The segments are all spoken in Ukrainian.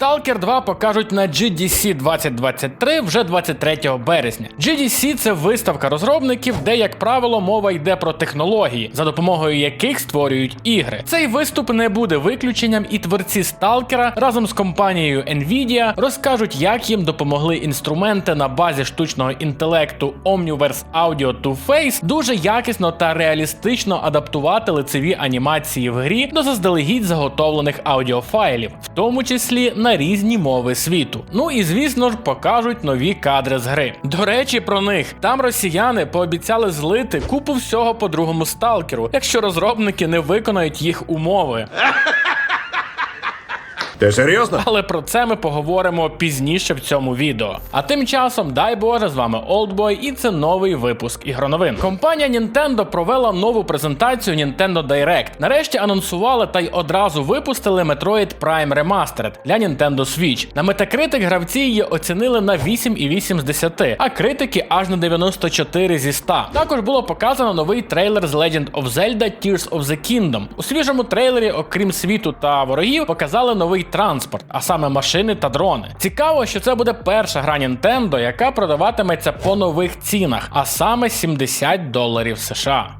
Stalker 2 покажуть на GDC 2023 вже 23 березня. GDC – це виставка розробників, де, як правило, мова йде про технології, за допомогою яких створюють ігри. Цей виступ не буде виключенням, і творці Сталкера разом з компанією Nvidia розкажуть, як їм допомогли інструменти на базі штучного інтелекту Omniverse Audio 2 Face дуже якісно та реалістично адаптувати лицеві анімації в грі до заздалегідь заготовлених аудіофайлів, в тому числі на різні мови світу. Ну і звісно ж покажуть нові кадри з гри. До речі, про них там росіяни пообіцяли злити купу всього по другому сталкеру, якщо розробники не виконають їх умови. Ти серйозно? Але про це ми поговоримо пізніше в цьому відео. А тим часом, дай Боже, з вами Oldboy і це новий випуск ігроновин. Компанія Nintendo провела нову презентацію Nintendo Direct. Нарешті анонсували та й одразу випустили Metroid Prime Remastered для Nintendo Switch. На Metacritic гравці її оцінили на 8,8 з 10, а критики аж на 94 зі 100. Також було показано новий трейлер з Legend of Zelda Tears of the Kingdom. У свіжому трейлері, окрім світу та ворогів, показали новий транспорт, а саме машини та дрони. Цікаво, що це буде перша гра Nintendo, яка продаватиметься по нових цінах, а саме 70 доларів США.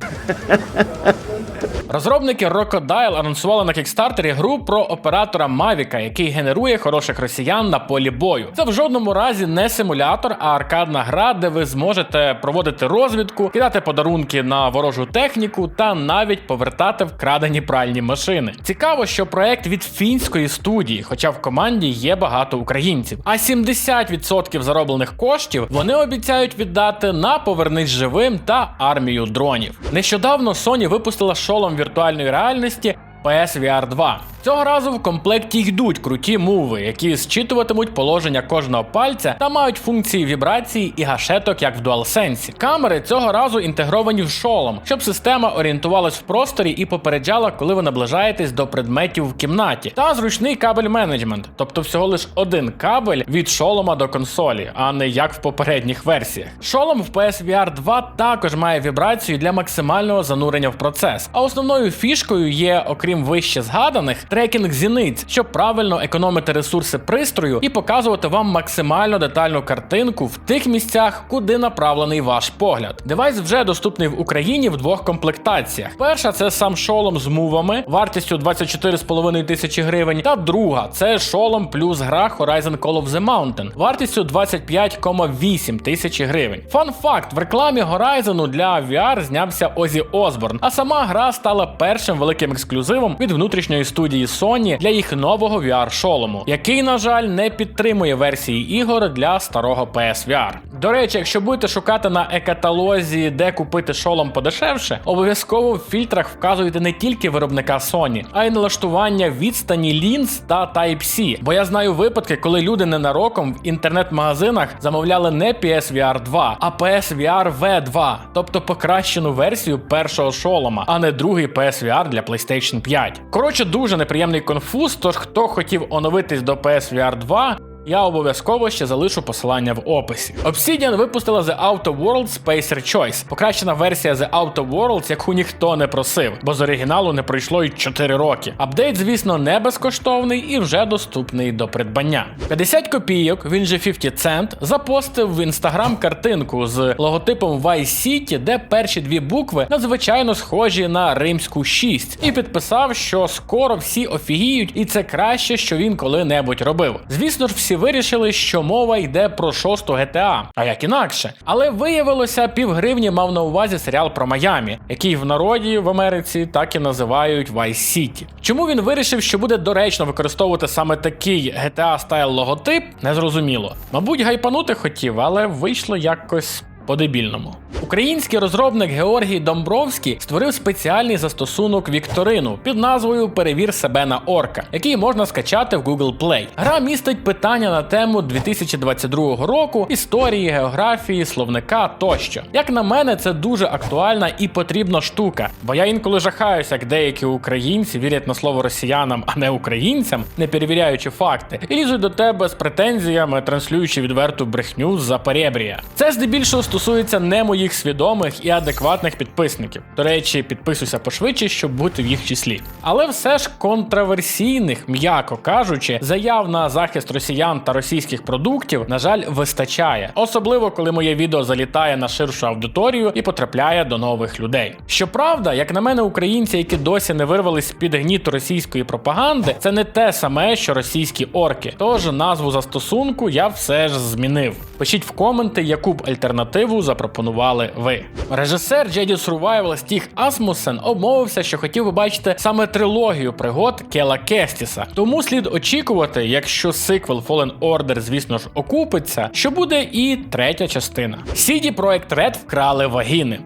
Розробники Crocodile анонсували на кікстартері гру про оператора Мавіка, який генерує хороших росіян на полі бою. Це в жодному разі не симулятор, а аркадна гра, де ви зможете проводити розвідку, кидати подарунки на ворожу техніку та навіть повертати вкрадені пральні машини. Цікаво, що проект від фінської студії, хоча в команді є багато українців. А 70% зароблених коштів вони обіцяють віддати на повернись живим та армію дронів. Нещодавно Sony випустила шолом віртуальної реальності PSVR 2. Цього разу в комплекті йдуть круті муви, які зчитуватимуть положення кожного пальця та мають функції вібрації і гашеток, як в DualSense. Камери цього разу інтегровані в шолом, щоб система орієнтувалась в просторі і попереджала, коли ви наближаєтесь до предметів в кімнаті. Та зручний кабель менеджмент, тобто всього лиш один кабель від шолома до консолі, а не як в попередніх версіях. Шолом в PSVR 2 також має вібрацію для максимального занурення в процес. А основною фішкою є, окрім вище згаданих, трекінг зіниць, щоб правильно економити ресурси пристрою і показувати вам максимально детальну картинку в тих місцях, куди направлений ваш погляд. Девайс вже доступний в Україні в двох комплектаціях. Перша це сам шолом з мувами вартістю 24,5 тисячі гривень. Та друга це шолом плюс гра Horizon Call of the Mountain вартістю 25,8 тисячі гривень. Фан факт: в рекламі Horizon для VR знявся Озі Осборн, а сама гра стала першим великим ексклюзивом від внутрішньої студії Sony для їх нового VR-шолому, який, на жаль, не підтримує версії ігор для старого PSVR. До речі, якщо будете шукати на екаталозі, де купити шолом подешевше, обов'язково в фільтрах вказуйте не тільки виробника Sony, а й налаштування відстані лінз та Type-C. Бо я знаю випадки, коли люди ненароком в інтернет-магазинах замовляли не PSVR 2, а PSVR V2, тобто покращену версію першого шолома, а не другий PSVR для PlayStation 5. Коротше, дуже неприємний конфуз. Тож хто хотів оновитись до PSVR 2, я обов'язково ще залишу посилання в описі. Obsidian випустила The Outer Worlds Spacer Choice, покращена версія The Outer Worlds, яку ніхто не просив, бо з оригіналу не пройшло й 4 роки. Апдейт, звісно, не безкоштовний і вже доступний до придбання. 50 копійок, він же 50 Cent, запостив в інстаграм картинку з логотипом Vice City, де перші дві букви надзвичайно схожі на римську 6, і підписав, що скоро всі офігіють, і це краще, що він коли-небудь робив. Звісно ж, всі вирішили, що мова йде про шосту GTA, а як інакше. Але виявилося, півгривні мав на увазі серіал про Майамі, який в народі в Америці так і називають Vice City. Чому він вирішив, що буде доречно використовувати саме такий GTA стайл логотип, незрозуміло. Мабуть, гайпанути хотів, але вийшло якось по-дебільному. Український розробник Георгій Домбровський створив спеціальний застосунок Вікторину під назвою Перевір себе на орка, який можна скачати в Google Play. Гра містить питання на тему 2022 року, історії, географії, словника тощо. Як на мене, це дуже актуальна і потрібна штука, бо я інколи жахаюся, як деякі українці вірять на слово росіянам, а не українцям, не перевіряючи факти, і лізуть до тебе з претензіями, транслюючи відверту брехню з-за перебрія. Це здебільшого стосується стосується не моїх свідомих і адекватних підписників. До речі, підписуйся пошвидше, щоб бути в їх числі. Але все ж контроверсійних, м'яко кажучи, заяв на захист росіян та російських продуктів, на жаль, вистачає, особливо коли моє відео залітає на ширшу аудиторію і потрапляє до нових людей. Щоправда, як на мене, українці, які досі не вирвались з під гніту російської пропаганди, це не те саме, що російські орки. Тож назву застосунку я все ж змінив. Пишіть в коменти, яку б альтернативу запропонували ви. Режисер Jedi Survival Стіг Асмусен обмовився, що хотів би бачити саме трилогію пригод Кела Кестіса. Тому слід очікувати, якщо сиквел Fallen Order, звісно ж, окупиться, що буде і третя частина. CD Projekt Red вкрали вагіни.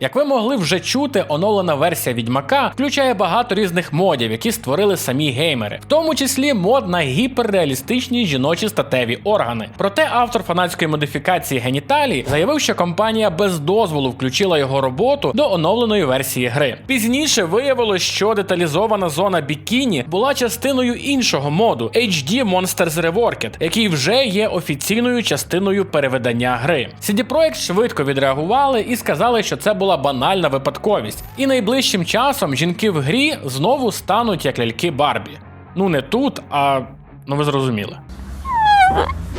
Як ви могли вже чути, оновлена версія Відьмака включає багато різних модів, які створили самі геймери, в тому числі мод на гіперреалістичні жіночі статеві органи. Проте автор фанатської модифікації геніталії заявив, що компанія без дозволу включила його роботу до оновленої версії гри. Пізніше виявилось, що деталізована зона бікіні була частиною іншого моду HD Monsters Reworked, який вже є офіційною частиною переведення гри. CD Projekt швидко відреагували і сказали, що це була банальна випадковість. І найближчим часом жінки в грі знову стануть як ляльки Барбі. Ну не тут, а ну ви зрозуміли.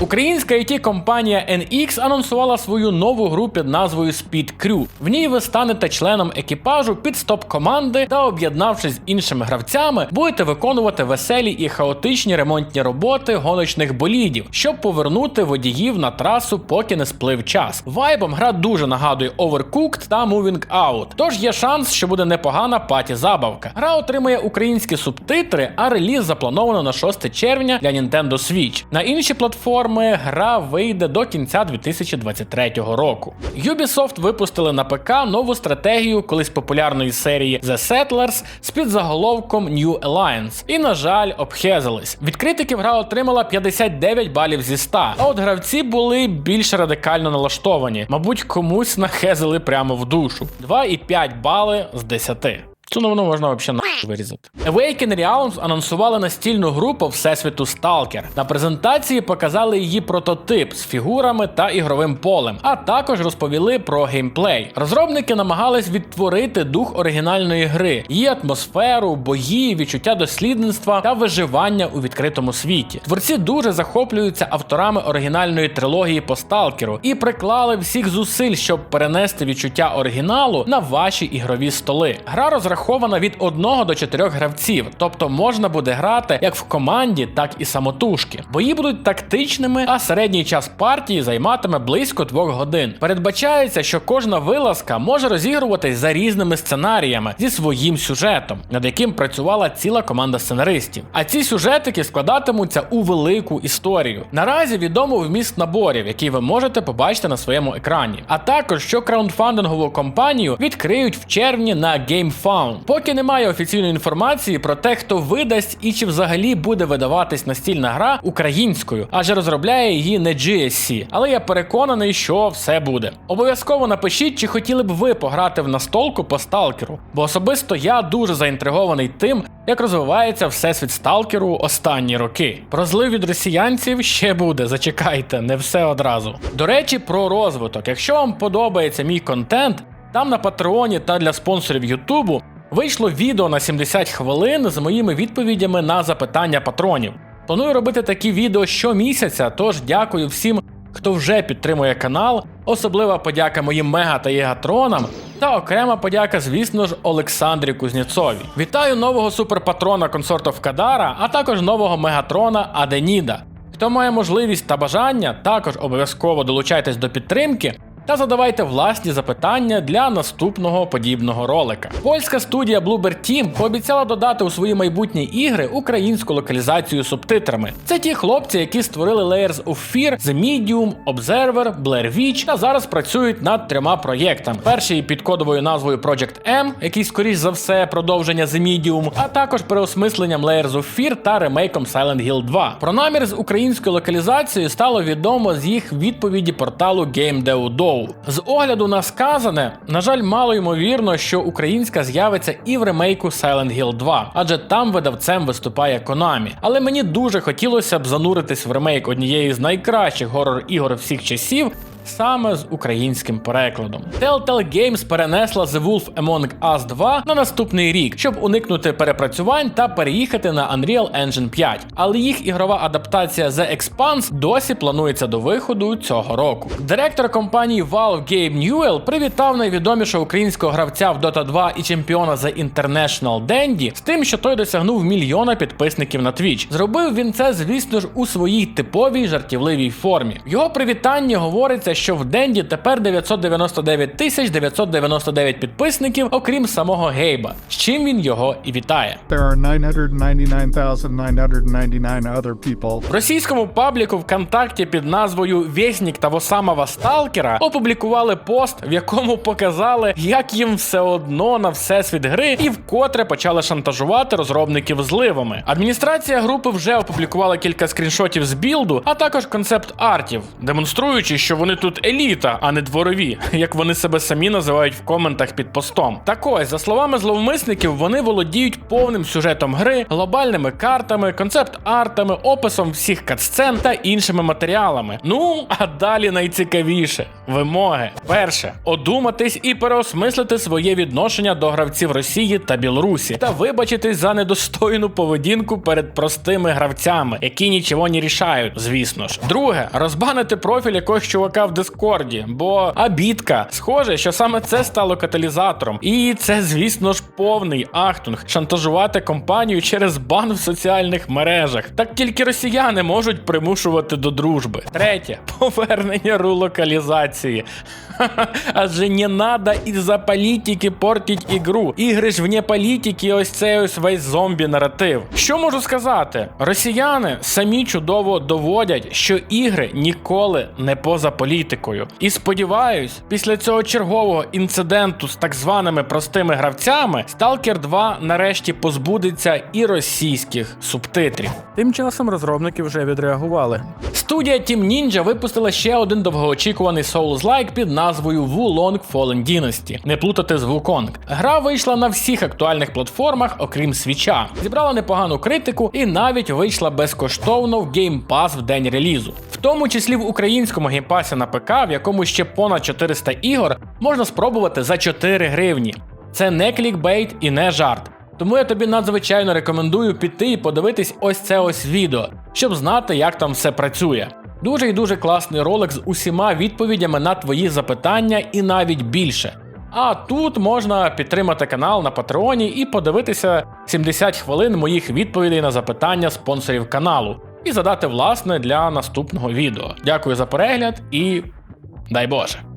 Українська it компанія NX анонсувала свою нову гру під назвою Speed Crew. В ній ви станете членом екіпажу під стоп команди та, об'єднавшись з іншими гравцями, будете виконувати веселі і хаотичні ремонтні роботи гоночних болідів, щоб повернути водіїв на трасу, поки не сплив час. Вайбом гра дуже нагадує Overcooked та Moving Out, тож є шанс, що буде непогана паті забавка. Гра отримає українські субтитри, а реліз заплановано на 6 червня для Nintendo Switch. На інші платформи гра вийде до кінця 2023 року. Ubisoft випустили на ПК нову стратегію колись популярної серії The Settlers з підзаголовком New Alliance. І, на жаль, обхезались. Від критиків гра отримала 59 балів зі 100, а от гравці були більш радикально налаштовані. Мабуть, комусь нахезили прямо в душу. 2,5 бали з 10. Цю новину можна взагалі на вирізати. Awaken Realms анонсували настільну гру по всесвіту Stalker. На презентації показали її прототип з фігурами та ігровим полем, а також розповіли про геймплей. Розробники намагались відтворити дух оригінальної гри, її атмосферу, бої, відчуття дослідництва та виживання у відкритому світі. Творці дуже захоплюються авторами оригінальної трилогії по сталкеру і приклали всіх зусиль, щоб перенести відчуття оригіналу на ваші ігрові столи. Гра розрахована від 1 до 4 гравців, тобто можна буде грати як в команді, так і самотужки. Бої будуть тактичними, а середній час партії займатиме близько 2 годин. Передбачається, що кожна вилазка може розігруватись за різними сценаріями зі своїм сюжетом, над яким працювала ціла команда сценаристів. А ці сюжетики складатимуться у велику історію. Наразі відомо вміст наборів, які ви можете побачити на своєму екрані. А також що краундфандингову компанію відкриють в червні на GameFound. Поки немає офіційної інформації про те, хто видасть і чи взагалі буде видаватись настільна гра українською, адже розробляє її не GSC. Але я переконаний, що все буде. Обов'язково напишіть, чи хотіли б ви пограти в настолку по сталкеру, бо особисто я дуже заінтригований тим, як розвивається всесвіт сталкеру останні роки. Про злив від росіянців ще буде, зачекайте, не все одразу. До речі, про розвиток. Якщо вам подобається мій контент, там на Патреоні та для спонсорів Ютубу вийшло відео на 70 хвилин з моїми відповідями на запитання патронів. Планую робити такі відео щомісяця, тож дякую всім, хто вже підтримує канал. Особлива подяка моїм мега та єгатронам, та окрема подяка, звісно ж, Олександрі Кузнєцові. Вітаю нового суперпатрона консортов Кадара, а також нового мегатрона Аденіда. Хто має можливість та бажання, також обов'язково долучайтесь до підтримки. Та задавайте власні запитання для наступного подібного ролика. Польська студія Bloober Team пообіцяла додати у свої майбутні ігри українську локалізацію субтитрами. Це ті хлопці, які створили Layers of Fear, The Medium, Observer, Blair Witch та зараз працюють над трьома проєктами. Перший під кодовою назвою Project M, який скоріш за все продовження The Medium, а також переосмисленням Layers of Fear та ремейком Silent Hill 2. Про намір з українською локалізацією стало відомо з їх відповіді порталу GameDev шоу. З огляду на сказане, на жаль, мало ймовірно, що українська з'явиться і в ремейку Silent Hill 2, адже там видавцем виступає Konami. Але мені дуже хотілося б зануритись в ремейк однієї з найкращих горор ігор всіх часів. Саме з українським перекладом. Telltale Games перенесла The Wolf Among Us 2 на наступний рік, щоб уникнути перепрацювань та переїхати на Unreal Engine 5. Але їх ігрова адаптація The Expanse досі планується до виходу цього року. Директор компанії Valve Gabe Newell привітав найвідомішого українського гравця в Dota 2 і чемпіона The International Денді з тим, що той досягнув мільйона підписників на Twitch. Зробив він це, звісно ж, у своїй типовій жартівливій формі. Його привітанні говориться, що в Денді тепер 999 тисяч 999 підписників, окрім самого Гейба, з чим він його і вітає. There are 999,999 other people. В російському пабліку ВКонтакті під назвою Вєснік того самого Сталкера опублікували пост, в якому показали, як їм все одно на всесвіт гри і вкотре почали шантажувати розробників зливами. Адміністрація групи вже опублікувала кілька скріншотів з білду, а також концепт артів, демонструючи, що вони тут еліта, а не дворові, як вони себе самі називають в коментах під постом. Так ось, за словами зловмисників, вони володіють повним сюжетом гри, глобальними картами, концепт-артами, описом всіх катсцен та іншими матеріалами. Ну а далі найцікавіше вимоги. Перше одуматись і переосмислити своє відношення до гравців Росії та Білорусі та вибачитись за недостойну поведінку перед простими гравцями, які нічого не рішають, звісно ж. Друге, розбанити профіль якогось чувака в Дискорді, бо абітка. Схоже, що саме це стало каталізатором. І це, звісно ж, повний ахтунг шантажувати компанію через бан в соціальних мережах. Так тільки росіяни можуть примушувати до дружби. Третє повернення рулокалізації. Адже не надо із-за політики портить ігру. Ігри ж вне політики, ось цей ось весь зомбі наратив. Що можу сказати? Росіяни самі чудово доводять, що ігри ніколи не поза політикою. І сподіваюсь, після цього чергового інциденту з так званими простими гравцями, Stalker 2 нарешті позбудеться і російських субтитрів. Тим часом розробники вже відреагували. Студія Team Ninja випустила ще один довгоочікуваний Souls-like під назвою Wulong Fallen Dynasty. Не плутати з Wukong. Гра вийшла на всіх актуальних платформах, окрім свіча. Зібрала непогану критику і навіть вийшла безкоштовно в Game Pass в день релізу. В тому числі в українському геймпасі на ПК, в якому ще понад 400 ігор, можна спробувати за 4 гривні. Це не клікбейт і не жарт. Тому я тобі надзвичайно рекомендую піти і подивитись ось це ось відео, щоб знати, як там все працює. Дуже і дуже класний ролик з усіма відповідями на твої запитання і навіть більше. А тут можна підтримати канал на Патреоні і подивитися 70 хвилин моїх відповідей на запитання спонсорів каналу і задати власне для наступного відео. Дякую за перегляд і дай Боже!